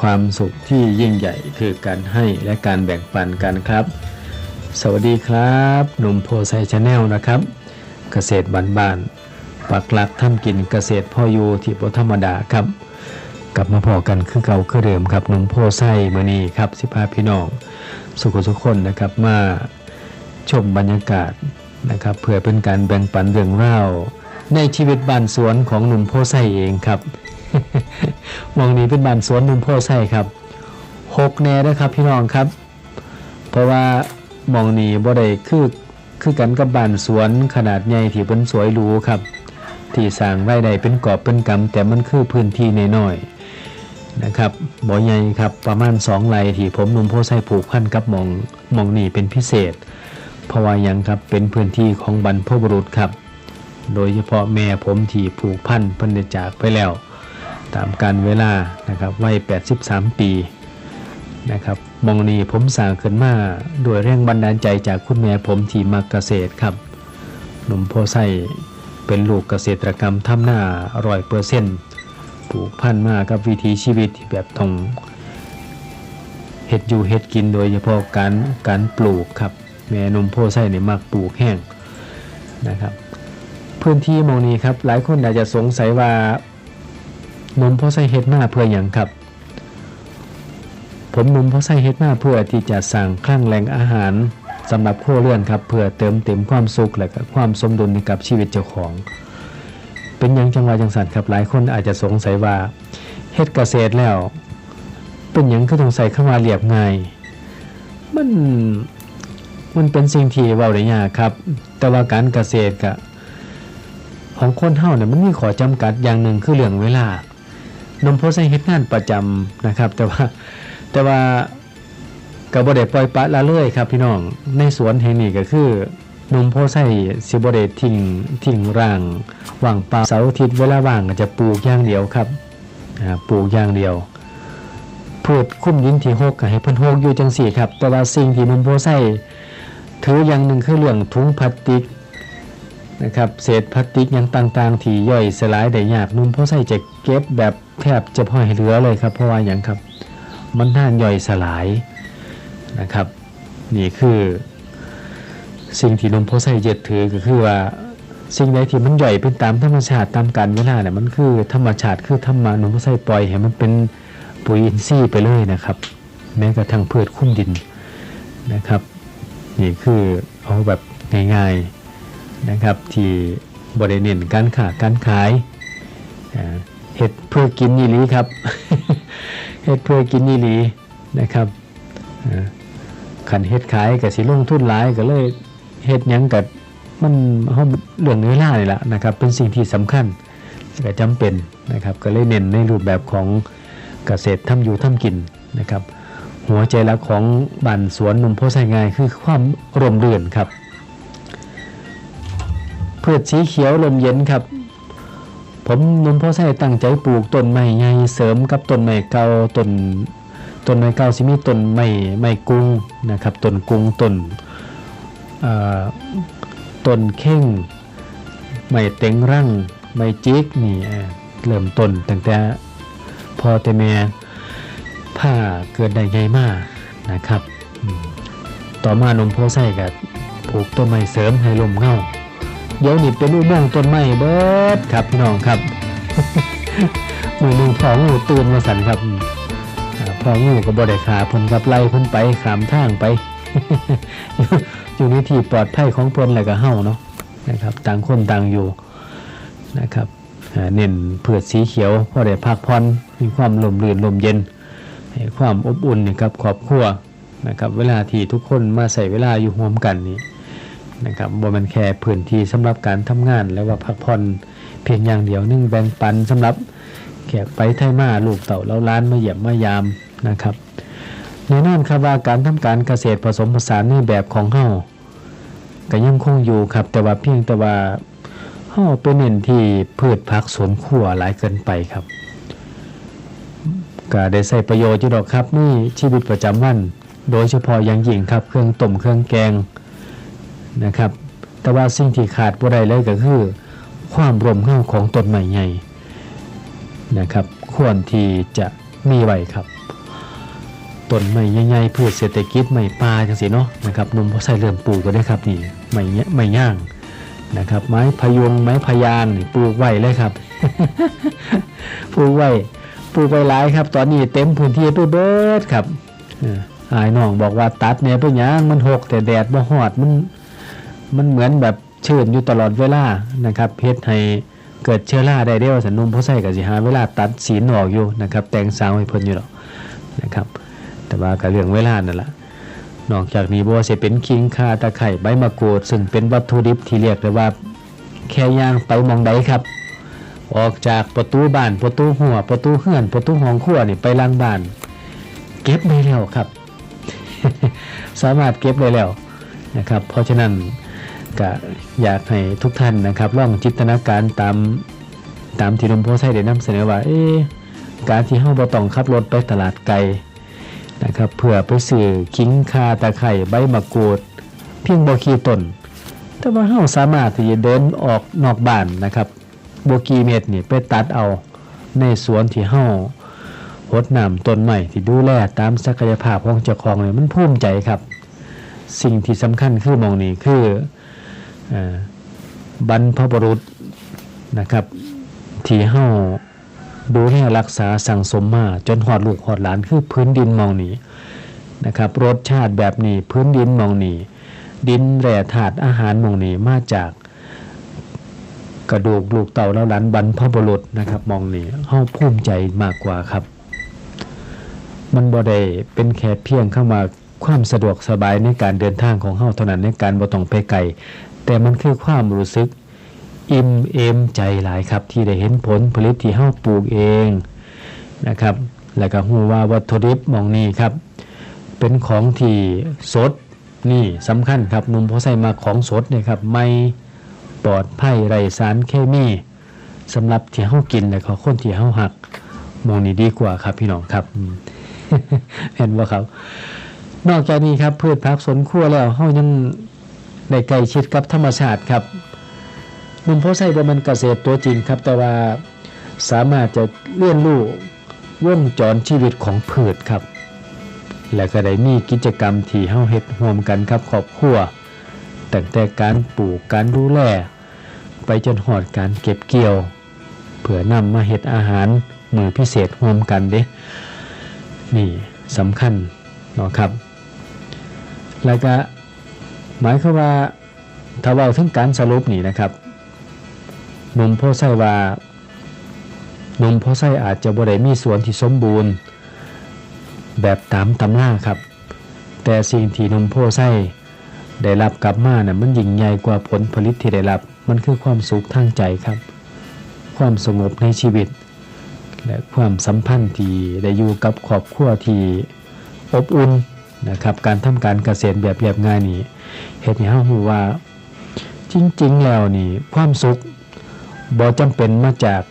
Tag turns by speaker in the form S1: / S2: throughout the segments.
S1: ความสุขที่ยิ่งใหญ่คือการให้และการแบ่งปันกันครับ สวัสดีครับหนุ่มโพไซชาแนลนะครับ เกษตรบ้านๆปักหลักทำกินเกษตรพ่ออยู่ที่บธรรมดาครับ กลับมาพอกันคือเก่าคือเดิมครับหนุ่มโพไซมือนี้ครับสิพาพี่น้อง สุขทุกคนนะครับมาชมบรรยากาศนะครับ เพื่อเป็นการแบ่งปันเรื่องราวในชีวิตบ้านสวนของหนุ่มโพไซเองครับ มองนี้เป็นบ้านสวนหนุ่มโพไซครับหกแน่นะครับพี่น้องครับ เพราะว่ามองนี้บ่ได้คือคือกันกับบ้านสวนขนาดใหญ่ที่เป็นสวยหรูครับ ที่สร้างรายได้เป็นกอบเป็นกำแต่มันคือพื้นที่น้อยๆนะครับบ่ใหญ่ครับประมาณ2ไร่ที่ผมนุ่มโพไซผูกพันกับมองมองนี้เป็นพิเศษเพราะว่ายังครับเป็นพื้นที่ของบรรพบุรุษครับ โดยเฉพาะแม่ผมที่ผูกพันพิ่นได้จากไปแล้ว ตามการเวลานะครับวัย 83 ปีนะครับมองนี้ผมสร้างขึ้นมาด้วยแรงบันดาลใจจากคุณแม่ผมที่มักเกษตรครับ หนุ่มโพไซเป็นลูกเกษตรกรรมทำหน้าร้อยเปอร์เซ็นต์ผูกพันมากับวิถีชีวิตที่แบบต้องเฮ็ดอยู่เฮ็ดกินโดยเฉพาะการการปลูกครับ แม่นุ่มโพไซเนี่ยมักปลูกแห้งนะครับ พื้นที่มองนี้ครับหลายคนอาจจะสงสัยว่า นมเพราะใส่เฮ็ดมาเพื่ออย่างครับ ผมนมเพราะใส่เฮ็ดมาเพื่อที่จะสั่งคลั่งแหล่งอาหารสำหรับโคเรือนครับเพื่อเติมเต็มความสุขและก็ความสมดุลในกับชีวิตเจ้าของ เป็นอย่างจังหวะจังสันครับหลายคนอาจจะสงสัยว่าเฮ็ดเกษตรแล้ว เป็นอย่างคือต้องใส่เข้ามาเรียบง่ายมันมันเป็นสิ่งที่เว้าได้ยากครับ แต่ว่าการเกษตรกะของคนเฮาเนี่ยมันมีขอจำกัดอย่างหนึ่งคือเรื่องเวลา นมโพใส่เฮ็ดงานประจำนะครับ แต่ว่าแต่ว่าก็บ่ได้ปล่อยปะละเลยครับ พี่น้องในสวนแห่งนี้ก็คือนมโพใส่สิบ่ได้ทิ้งทิ้งร่างว่างเปล่าเสาร์อาทิตย์เวลาว่างก็จะปลูกอย่างเดียวครับปลูกอย่างเดียวพืชคุ้มดินที่หกก็ให้เพิ่นหกอยู่จังซี่ครับ แต่ว่าสิ่งที่นมโพใส่ถืออย่างหนึ่งคือเรื่องถุงพลาสติกนะครับเศษพลาสติกอย่างต่างๆ ที่ย่อยสลายได้ยากนุ่มเพราะใส่จะเก็บแบบ แทบจะพอให้เหลือเลยครับ เพราะว่าอย่างครับ มันน่านย่อยสลายนะครับ นี่คือสิ่งที่นุ่มเพราะใส่ยึดถือก็คือว่าสิ่งใดที่มันย่อยเป็นตามธรรมชาติตามกาลเวลาเนี่ยมันคือธรรมชาติคือธรรมานุ่มเพราะใส่ปล่อยให้มันเป็นปุ๋ยอินทรีย์ไปเลยนะครับ แม้กระทั่งพืชคุ้มดินนะครับ นี่คือเอาแบบง่ายๆนะครับที่บริเน้นการขาการขายอ่า เห็ดเพื่อกินนี่หลีครับเห็ดเพื่อกินนี่หลีนะครับขันเห็ดขายกับสิลงทุนหลายก็เลยเห็ดยังกับมันเฮาเรื่องเวลานี่แหละนะครับ เป็นสิ่งที่สำคัญและจำเป็นนะครับ ก็เลยเน้นในรูปแบบของเกษตรทำอยู่ทำกินนะครับ หัวใจหลักของบ้านสวนนมโพไซง่ายคือความร่มรื่นครับพืชสีเขียวลมเย็นครับ ผมนมพ่อไส้ตั้งใจปลูกต้นไม้ใหญ่เสริมกับต้นไม้เก่าต้นต้นไม้เก่าสิมีต้นไม้ไม้กุ้งนะครับต้นกุ้งต้นต้นเข่งไม้เต็งรั่งไม้จิกนี่เอ่อเริ่มต้นตั้งแต่พอแต่แม่ผ้าเกิดได้ใหญ่มากนะครับ ต่อมานมพ่อไส้กับปลูกต้นไม้เสริมให้ลมเงา เดี๋ยวนี่เป็นอุโมงค์ต้นไม้เบิดครับพี่น้องครับมือหนึ่งพองูตื่นมาสันครับพองูก็บ่ได้ขาพนกับไล่พนไปขามทางไป อยู่ในที่ปลอดภัยของพนแล้วก็เฮาเนาะนะครับ ต่างคนต่างอยู่นะครับเน้นเผือดสีเขียวพอได้พักผ่อนมีความลมรื่นลมเย็นความอบอุ่นนี่ครับครอบครัวนะครับ เวลาที่ทุกคนมาใส่เวลาอยู่ร่วมกันนี่ นะครับบ่มันแค่พื้นที่สำหรับการทำงานแล้วว่าพักผ่อนเพียงอย่างเดียวนึ่งแบ่งปันสำหรับแขกไปไทยมาลูกเต่าเล้าล้านมาเยี่ยมมายามนะครับแน่นอนครับว่าการทำการเกษตรผสมผสานในแบบของเฮาก็ยังคงอยู่ครับแต่ว่าเพียงแต่ว่าเฮาไปเน้นที่พืชผักสวนครัวหลายเกินไปครับก็ได้ใส่ประโยชน์อยู่ดอกครับนี่ชีวิตประจำวัน โดยเฉพาะอย่างยิ่งครับเครื่องต้มเครื่องแกง นะครับ แต่ว่าสิ่งที่ขาดบ่ได้เลยก็คือ ความร่มเงาของต้นไม้ใหญ่นะครับ ควรที่จะมีไว้ครับต้นไม้ใหญ่ๆพืชเศรษฐกิจไม้ป่าจังซี่เนาะนะครับนุ่มพอใส่เริ่มปลูกก็ได้ครับนี่ไม้เนี้ยไม้ย่างนะครับ ไม้พยุงไม้พยานปลูกไว้เลยครับปลูกไว้ปลูกไว้หลายครับ ตอนนี้เต็มพื้นที่ไปเบิดครับอายน้องบอกว่าตัดเนี่ยเป็นหยังมันหกแต่แดดบ่ฮอดมัน มันเหมือนแบบเชื้นอยู่ตลอดเวลานะครับเฮ็ดให้เกิดเชื้อราได้เด้ว่าสันนุ่มผู้ใส่ก็สิหาเวลาตัดสีนออกอยู่นะครับ แต่งสาวให้เพิ่นอยู่หรอกนะครับ แต่ว่าก็เรื่องเวลานั่นแหละนอกจากนี้บ่ว่าสิเป็นขิงข่าตะไคร้ใบมะกรูดซึ่งเป็นวัตถุดิบที่เรียกได้ว่าแค่ย่างไปหมองใดครับ ออกจากประตูบ้านประตูหัวประตูเฮือนประตูห้องครัวนี่ไปล่างบ้าน เก็บได้แล้วครับ สามารถเก็บได้แล้วนะครับ เพราะฉะนั้น ก็อยากให้ทุกท่านนะครับลองจินตนาการตามตามที่หลวงพ่อใช้ได้นำเสนอว่าเอ๊การที่เฮาบ่ต้องขับรถไปตลาดไกลนะครับเพื่อไปซื้อขิงข่าตะไคร้ใบมะกรูด เพียงบ่กี่ต้นแต่ว่าเฮาสามารถที่จะเดินออกนอกบ้านนะครับบ่กี่เมตรนี่ไปตัดเอาในสวนที่เฮาหดน้ำต้นใหม่ที่ดูแลตามศักยภาพของเจ้าของเนี่ยมันภูมิใจครับ สิ่งที่สำคัญคือมองนี้คือ บรรพบุรุษนะครับ ที่เฮาดูแลรักษาสั่งสมมา จนหอดลูกหอดหลานคือพื้นดินมองนี้นะครับ รสชาติแบบนี้พื้นดินมองนี้ ดินแร่ธาตุอาหารมองนี้มาจากกระดูกลูกเต่าแล้วหลานบรรพบุรุษนะครับ มองนี้เฮาภูมิใจมากกว่าครับ มันบ่ได้เป็นแค่เพียงเข้ามาความสะดวกสบายในการเดินทางของเฮาเท่านั้นในการบ่ต้องไปไกล แต่มันคือความรู้สึก อิ่มเอมใจหลายครับ ที่ได้เห็นผลผลิตที่เฮาปลูกเองนะครับ แล้วก็ฮู้ว่าวัตถุดิบมองนี้ครับ เป็นของที่สดนี่สำคัญครับนุ่มพอใส่มาของสดเนี่ยครับไม่ปลอดภัยไรสารเคมีสำหรับที่เฮากินและขอคนที่เฮาหักมองนี้ดีกว่าครับพี่น้องครับเห็นว่าครับ นอกจากนี้ครับพืชผักสวนครัวแล้วเฮายัง ได้ใกล้ชิดกับธรรมชาติครับหนุ่มพอใส่บ่แมันเกษตรตัวจริงครับ แต่ว่าสามารถจะเรียนรู้วงจรชีวิตของพืชครับ และก็ได้มีกิจกรรมที่เฮาเฮ็ดร่วมกันครับครอบครัวตั้งแต่การปลูกการดูแลไปจนหอดการเก็บเกี่ยว เพื่อนำมาเฮ็ดอาหารมือพิเศษร่วมกันเด้นี่สำคัญเนาะครับ แล้วก็ หมายความว่าถ้าเว่าถึงการสรุปนี่นะครับนุ่มพ่อไส้ว่านุ่มพ่อไส้อาจจะบ่ได้มีส่วนที่สมบูรณ์ แบบตามตำราครับ แต่สิ่งที่นุ่มพ่อไส้ได้รับกลับมาน่ะมันยิ่งใหญ่กว่าผลผลิตที่ได้รับ มันคือความสุขทางใจครับ ความสงบในชีวิต และความสัมพันธ์ที่ได้อยู่กับครอบครัวที่อบอุ่น นะครับ การทำการเกษตรแบบเรียบง่ายนี่เฮ็ดให้เฮารู้ว่าจริง ๆ แล้วนี่ความสุขบ่จำเป็นมาจาก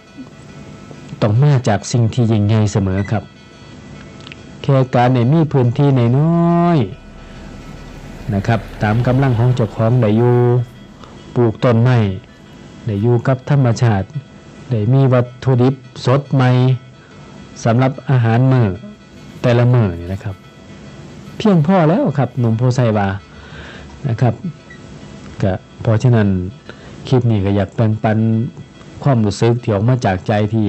S1: ต้องมาจากสิ่งที่ยิ่งใหญ่เสมอครับ แค่การในมีพื้นที่ในน้อยนะครับ ตามกำลังของเจ้าของได้อยู่ปลูกต้นไม้ได้อยู่กับธรรมชาติได้มีวัตถุดิบสดใหม่สำหรับอาหารมื้อแต่ละมื้อนี่นะครับ เพียงพอแล้วครับหนุ่มโพไซวานะครับก็เพราะฉะนั้นคลิปนี้ก็อยากแบ่งปันความรู้สึกที่ออกมาจากใจที่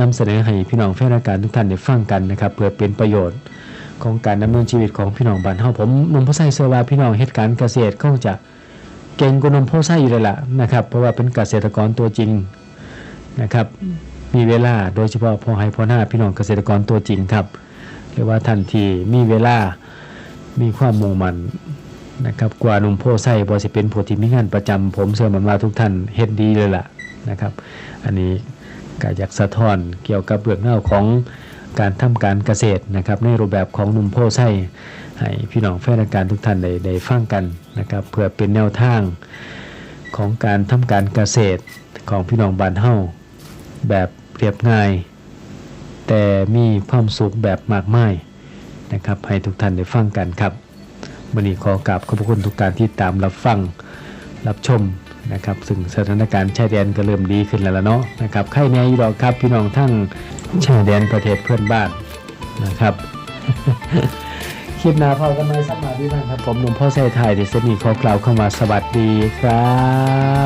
S1: นำเสนอให้พี่น้องแฟนรายการทุกท่านได้ฟังกันนะครับเพื่อเป็นประโยชน์ของการดำเนินชีวิตของพี่น้องบ้านเฮาผมหนุ่มโพไซเชื่อว่าพี่น้องเฮ็ดการเกษตรก็จะเก่งกว่าหนุ่มโพไซอยู่เลยล่ะนะครับ เพราะว่าเป็นเกษตรกรตัวจริงนะครับ มีเวลาโดยเฉพาะพอให้พอหน้าพี่น้องเกษตรกรตัวจริงครับ เรียกว่าทันทีมีเวลา มีความมุ่งมั่นนะครับ กว่าหนุ่มโพไซบอสิเป็นผู้ที่มีงานประจำผมเชื่อมันว่าทุกท่านเฮ็ดดีเลยล่ะนะครับ อันนี้ก็อยากสะท้อนเกี่ยวกับเบื้องหน้าของการทำการเกษตรนะครับในรูปแบบของหนุ่มโพไซให้พี่น้องแฟนรายการทุกท่านได้ได้ฟังกันนะครับ เพื่อเป็นแนวทางของการทำการเกษตรของพี่น้องบ้านเฮาแบบเรียบง่าย แต่มีความสุขแบบมากมายนะครับให้ทุกท่านได้ฟังกันครับวันนี้ขอกราบขอบพระคุณทุกการที่ตามรับฟังรับชมนะครับซึ่งสถานการณ์ชายแดนก็เริ่มดีขึ้นแล้วล่ะเนาะนะครับใครแน่อยู่ดอกครับพี่น้องทั้งชายแดนประเทศเพื่อนบ้านนะครับคลิปหน้าพอกันไหมสักมาดีนะครับ ผมหนุ่มพ่อใส่ไทยดิสนีย์ขอกล่าวเข้ามาสวัสดีครับ